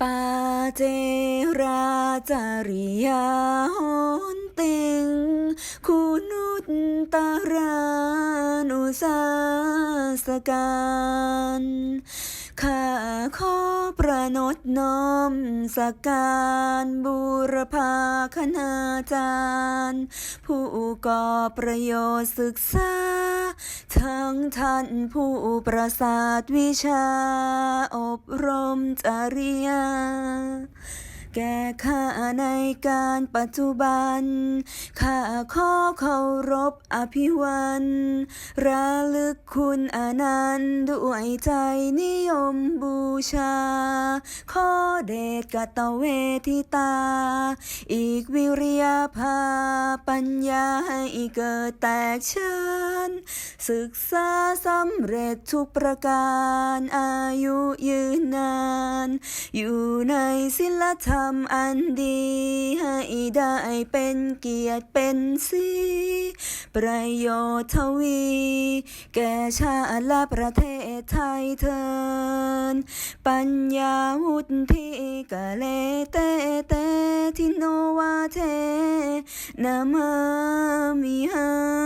ปาเจราจาริยาหนเต็งคุณุตตารานุสาสการข้าขอประนดน้อมสการบูรพาคณาจารย์ ผู้ก่อประโยชน์ศึกษาทั้ง ท่านผู้ประสาทวิชา อบรมจริยา แก่ข้าในการปัจจุบัน ข้าขอเคารพอภิวันระลึกคุณอนันต์ด้วยใจนิยมบูชา ขอเดชกตเวทิตา อีกวิริยาภาปัญญาให้เกิดแตกฉานศึกษาสำเร็จทุกประการอายุยืนนาน อยู่ในศิลธรรมอันดี ให้ได้เป็นเกียรติเป็นสีประโยชน์ทวี แก่ชาติและประเทศไทยเทินปัญญาวุฒิกะเลเตเตทิโนวาเทนามามิหัง